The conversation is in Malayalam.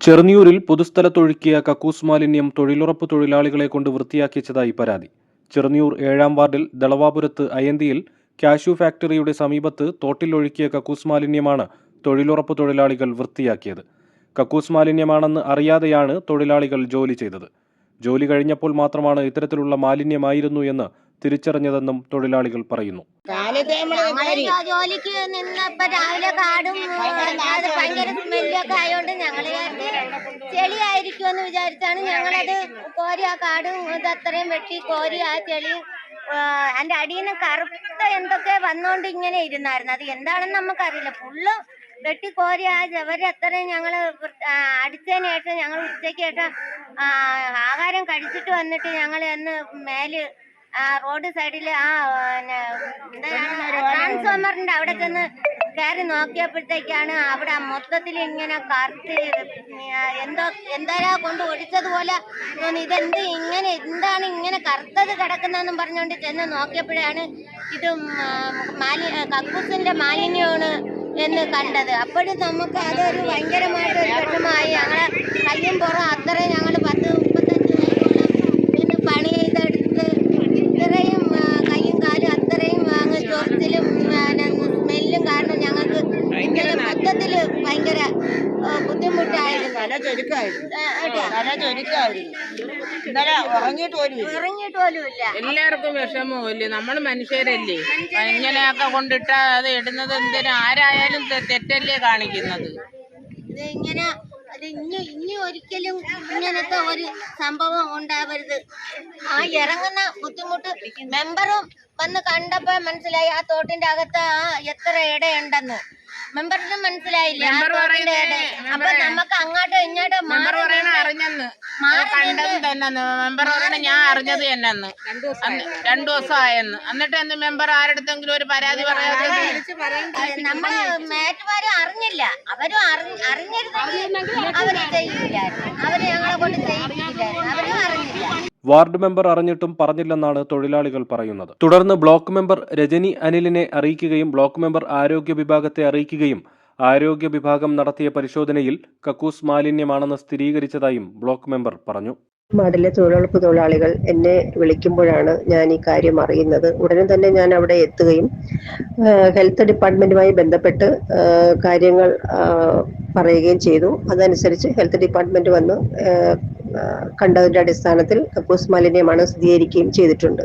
ചെറുന്നിയൂരിൽ പൊതുസ്ഥലത്തൊഴുക്കിയ കക്കൂസ് മാലിന്യം തൊഴിലുറപ്പ് തൊഴിലാളികളെ കൊണ്ട് വൃത്തിയാക്കിച്ചതായി പരാതി. ചെറുന്നിയൂർ ഏഴാം വാർഡിൽ ദളവാപുരത്ത് അയന്തിയിൽ കാഷ്യൂ ഫാക്ടറിയുടെ സമീപത്ത് തോട്ടിലൊഴുക്കിയ കക്കൂസ് മാലിന്യമാണ് തൊഴിലുറപ്പ് തൊഴിലാളികൾ വൃത്തിയാക്കിയത്. കക്കൂസ് മാലിന്യമാണെന്ന് അറിയാതെയാണ് തൊഴിലാളികൾ ജോലി ചെയ്തത്. ജോലി കഴിഞ്ഞപ്പോൾ മാത്രമാണ് ഇത്തരത്തിലുള്ള മാലിന്യമായിരുന്നു എന്ന് തിരിച്ചറിഞ്ഞതെന്നും തൊഴിലാളികൾ പറയുന്നു. ജോലിക്ക് നിന്നപ്പോ രാവിലെ കാടും ഭയങ്കര സ്മെല്ലൊക്കെ ആയതുകൊണ്ട് വിചാരിച്ച് ചെളിയായിരിക്കുമെന്ന് വിചാരിച്ചാണ് ഞങ്ങളത് കോരി ആ കാടും ഇത് അത്രയും വെട്ടി കോരി ആ ചെളി അതിന്റെ അടിയിൽ നിന്ന് കറുത്ത എന്തൊക്കെ വന്നോണ്ട് ഇങ്ങനെ ഇരുന്നായിരുന്നു. അത് എന്താണെന്ന് നമുക്കറിയില്ല. ഫുള്ള് വെട്ടി കോരി ആ ചവരി അത്രയും ഞങ്ങൾ അടിച്ചതിന് ശേഷം ഞങ്ങൾ ഉച്ചയ്ക്ക് ശേഷം ആഹാരം കഴിച്ചിട്ട് വന്നിട്ട് ഞങ്ങൾ അന്ന് മേൽ ആ റോഡ് സൈഡിൽ ആ ട്രാൻസ്ഫോമറിന്റെ അവിടെ ചെന്ന് കയറി നോക്കിയപ്പോഴത്തേക്കാണ് അവിടെ മൊത്തത്തിൽ ഇങ്ങനെ കറുത്ത് എന്തോ എന്തായാ കൊണ്ട് ഒടിച്ചതുപോലെ ഇതെന്ത് ഇങ്ങനെ എന്താണ് ഇങ്ങനെ കറുത്തത് കിടക്കുന്നതെന്നും പറഞ്ഞുകൊണ്ട് ചെന്ന് നോക്കിയപ്പോഴാണ് ഇത് മാലി കക്കൂസിന്റെ മാലിന്യമാണ് എന്ന് കണ്ടത്. അപ്പോഴും നമുക്ക് അതൊരു ഭയങ്കരമായിട്ടൊരു ഒരു ഞങ്ങളെ തല ചുരുക്കായിരുന്നു? തല ചുരുക്കായിരുന്നു. ഇന്നലെ ഉറങ്ങിയിട്ട് പോലും ഇല്ല. ഇറങ്ങിയിട്ട് പോലും ഇല്ല. എല്ലാവർക്കും വിഷമമില്ലേ നമ്മൾ മനുഷ്യരല്ലേ? ഇങ്ങനെയൊക്കെ കൊണ്ടിട്ട് അത് ഇടുന്നത് എന്തിനും? ആരായാലും തെറ്റല്ലേ കാണിക്കുന്നത്? ഇത് ഇങ്ങനെ അത് ഇനി ഇനി ഒരിക്കലും ഇങ്ങനത്തെ ഒരു സംഭവം ഉണ്ടാവരുത്. ആ ഇറങ്ങുന്ന ബുദ്ധിമുട്ട് മെമ്പറും വന്ന് കണ്ടപ്പോ മനസ്സിലായി ആ തോട്ടിന്റെ അകത്ത് ആ എത്ര ഇടയുണ്ടെന്ന്. മെമ്പറിന് മനസ്സിലായില്ല. അപ്പൊ നമുക്ക് അങ്ങോട്ടോ ഇങ്ങോട്ടോ മെമ്പർ പറയണ അറിഞ്ഞെന്ന്. കണ്ടത് തന്നെ മെമ്പർ പറയണ ഞാൻ അറിഞ്ഞത് എന്നെന്ന് അന്ന് രണ്ടു ദിവസം ആയെന്ന്. എന്നിട്ട് എന്ന് മെമ്പർ ആരടുത്തെങ്കിലും ഒരു പരാതി പറയാതെ നമ്മൾ മേറ്റുമാരും അറിഞ്ഞില്ല. അവരും അറിഞ്ഞ- അറിഞ്ഞിരുന്നെങ്കിൽ അവർ ചെയ്യില്ലായിരുന്നു. അവർ ഞങ്ങളെ കൊണ്ട് ചെയ്യിപ്പിക്കില്ലായിരുന്നു അവരും അറിഞ്ഞില്ല. വാർഡ് മെമ്പർ അറിഞ്ഞിട്ടും പറഞ്ഞില്ലെന്നാണ് തൊഴിലാളികൾ പറയുന്നത്. തുടർന്ന് ബ്ലോക്ക് മെമ്പർ രജനി അനിലിനെ അറിയിക്കുകയും ബ്ലോക്ക് മെമ്പർ ആരോഗ്യ വിഭാഗത്തെ അറിയിക്കുകയും ആരോഗ്യ വിഭാഗം നടത്തിയ പരിശോധനയിൽ കക്കൂസ് മാലിന്യമാണെന്ന് സ്ഥിരീകരിച്ചതായും ബ്ലോക്ക് മെമ്പർ പറഞ്ഞു. വാർഡിലെ തൊഴിലുറപ്പ് തൊഴിലാളികൾ എന്നെ വിളിക്കുമ്പോഴാണ് ഞാൻ ഈ കാര്യം അറിയുന്നത്. ഉടനെ തന്നെ ഞാൻ അവിടെ എത്തുകയും ഹെൽത്ത് ഡിപ്പാർട്ട്മെന്റുമായി ബന്ധപ്പെട്ട് കാര്യങ്ങൾ പറയുകയും ചെയ്തു. അതനുസരിച്ച് ഹെൽത്ത് ഡിപ്പാർട്ട്മെന്റ് വന്ന് കണ്ടതിന്റെ അടിസ്ഥാനത്തിൽ കക്കൂസ് മാലിന്യമാണ് സ്ഥിരീകരിക്കുകയും ചെയ്തിട്ടുണ്ട്.